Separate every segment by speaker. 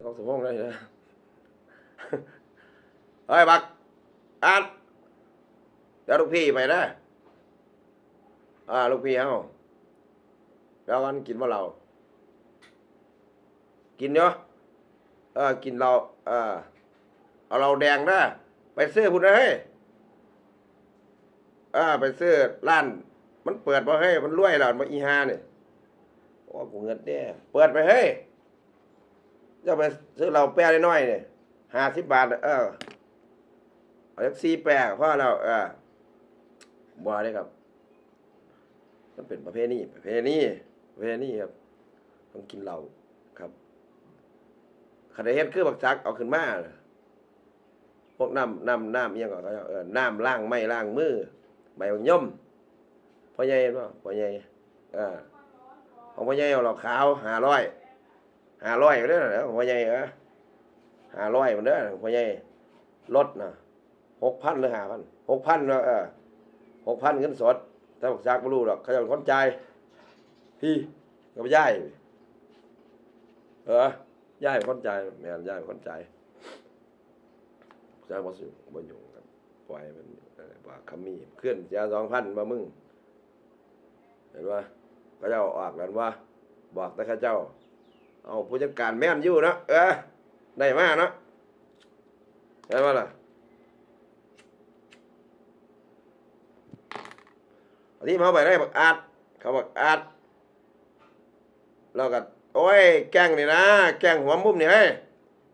Speaker 1: เขาสมองได้นะเฮ้ยบักอ่านเดี๋ยวลูกพี่ไปนะอ่าลูกพี่เฮาแล้วกันกินว่าเรา กินเนาะเออกินเราเออเอาเราแดงนะไปซื้อพุ่นนะเฮ้ยอ่าไปซื้อร้าน มันเปิดมาให้มันรวยแล้วมาอีฮาเนี่ยโอ้กูเงินเนี่ยเปิดไปเฮ้ย จะไปซื้อเราแป้น้อยๆเนี่ยห้าสิบบาท เออเอาจักสี่แปะพ่อเราเออบ่ได้ครับมันเป็นประเภทนี้ประเภทนี้ประเภทนี้ครับ ต้องกินเหล้าครับขันเฮ็ดคือบักจักเอาขึ้นมาพวกน้ำน้ำน้ำอิหยังก็เขาเออน้ำล้างไม้ล้างมือใบบักย่อมพ่อใหญ่เห็นบ่พ่อใหญ่เออของพ่อใหญ่เอาหล้าขาวห้าร้อย ห้าร้อยเด้อของพ่อใหญ่เออห้าร้อยมันเด้อของพ่อใหญ่ลดนะหกพันหรือห้าพันหกพันเนาะเออหกพันเงินสดถ้าบักจักบ่รู้หรอกเขาจะเป็นคนจ่ายพี่ก็ไปย้ายเออย่ายเป็นคนใจแม่นย่ายเป็นคนใจายจ่ายบ่สิบ่ยุ่งครับปล่อยมันเอ่อว่าคำมีเคลื่อนเสีย2,000มามึง เห็นว่าเขาเจ้าออกกันว่า บอกแต่ข้าเจ้า เอาผู้จัดการแม่นอยู่นะเออได้มาเนาะเห็นว่าล่ะที่มาเอาไปได้บักอาดเขาบักอาดแล้วก็โอ้ยแกงนี่นะแกงหัวมุมนี่เฮ้ย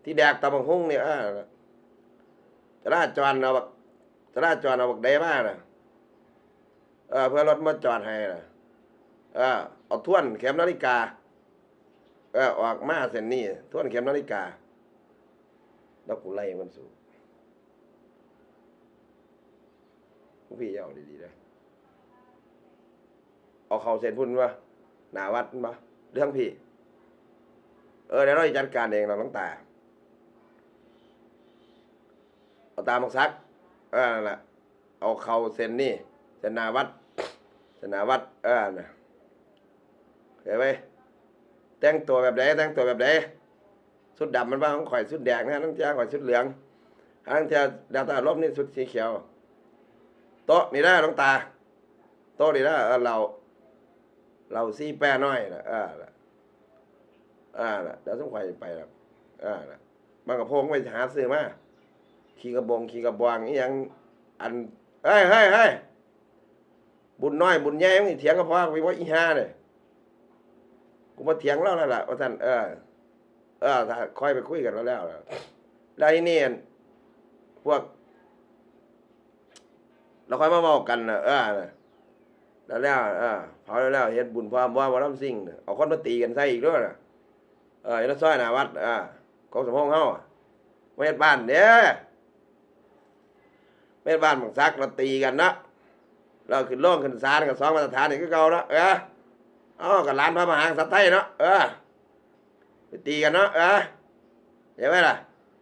Speaker 1: ที่แดกตะบังหุ่งนี่เออจะราจรเอาบักจะราจรเอาบักได้มาน่ะเออเพื่อรถมาจอดให้น่ะเออเอาท่วนเข็มนาฬิกา เออออกมาเส้นนี้ทวนเข็มนาฬิกาแล้วกูไล่มันสู่พวกพี่อย่าเอาดีๆนะเอาเขาเส้นพุ่นวะหนาวัดมาเรื่องพี่ เออเดี๋ยวเราจัดการเองเราต้องตาเอาตามมักซักเออนั่นแหละเอาเข่าเส้นนี่เส้นนาวัดเส้นนาวัดเออนะเห็นไหม แต่งตัวแบบไหนแต่งตัวแบบไหนสุดดำมันบ้าของข่อยสุดแดงนะทั้งเจ้าข่อยสุดเหลืองทั้งเจ้าดาวตาลบนี่สุดสีเขียว โต๊ะนี่ได้น้องตา โต๊ะนี่ได้เราเราซีแป้น้อยนะออน่ะอ่าน่ะเดี๋ยวต้องไปไปแล้วอ่าน่ะบางกระโพงไปหาซื้อมาขี่กระบงขี่กระบวงนี่ยังอันเฮ้ยเฮ้ยเฮ้ยบุญน้อยบุญใหญ่มึงเถียงกับพ่อไปว่าอีห้าเนี่ย กูมาเถียงแล้วนั่ะว่าท่านเออ เออถ้าคอยไปคุยกันแล้วแล้วแล้วทีนี่พวก เราค่อยมาบอกกันนะเออแล้วแล้วเออเผาแล้วแล้วเฮ็ดบุญพร้อมว่าว่าลำซิ่งเอาคนมาตีกันใส่อีกด้วยนะเออยันซอยหน้าวัดอ่าของสมพงษ์เฮาไม่เฮ็ดบ้านเด้อไม่เฮ็ดบ้านบังซักเราตีกันนะเราขึ้นโล่งขึ้นศาลกับสองมาตรฐานนี่คือเก่าเนาะเออ เอกับร้านพระมหากษัตริย์ไทยเนาะเออไปตีกันเนาะเออเห็นไหมล่ะ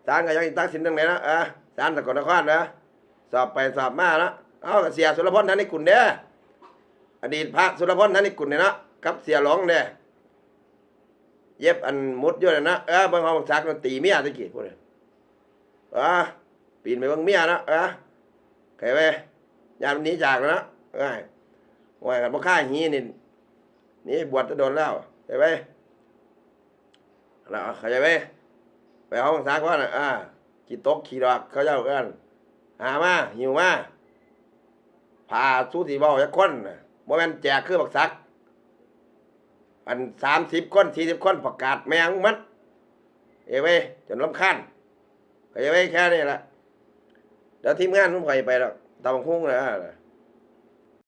Speaker 1: ศาลก็ยังอีกตักสินตรงไหนเนาะเออศาลสกลนครเนาะสอบไปสอบมาเนาะเอากับเสียสุรพลท่านนี่กุลเด้ออดีตพระสุรพลท่านนี่กุลเนี่ยเนาะกับเสียหลงเด้อเย็บอันมุดอยู่นั่นนะเออบางห้องซักมันตีเมียตะกี้พูดเลยเออปีนไปบางเมียนะเออใครไปยามนี้จากแล้วนะเอ้ยว่ากันบ่ฆ่าหีนี่ นี่บวชจะโดนแล้วใช่ไหมแล้วเข้าใจไหมไปห้องซักว่าน่ะอ่าขี่ตกขี่ดอกเขาเจ้าเอิ้นหามาหิวมาพาสู้สีเบาจักคนน่ะบ่แม่นแจกคือบักซัก อันสามสิบคนสี่สิบคนประกาศแมงมัดเอเว้จนลำคาญเอ้ยเว้ยแค่นี้แหละเดี๋ยวทีมงานผมไปไปแล้วตามคุ้งเลยอะ